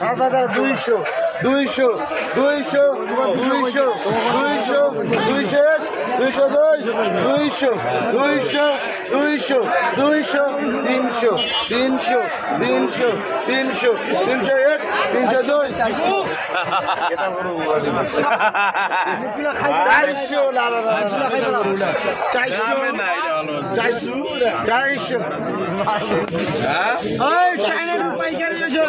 সাত হাজার দুইশো। দুইশো। দুইশো। দুইশো। দুইশো। দুইশো এক। দুইশো দুই। দুইশো। দুইশো। দুইশো। দুইশো। তিনশো। তিনশো। তিনশো। তিনশো। তিনশো এক। তিনশো দুই। চারশো। না, চারশো। চারশো। চারশো।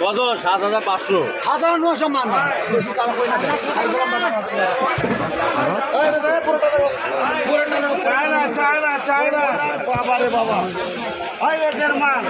কত? সাত হাজার পাঁচশো। হাজার নশো মানুষ চায় না চায় না বাবা। রে বাবা এদের মান।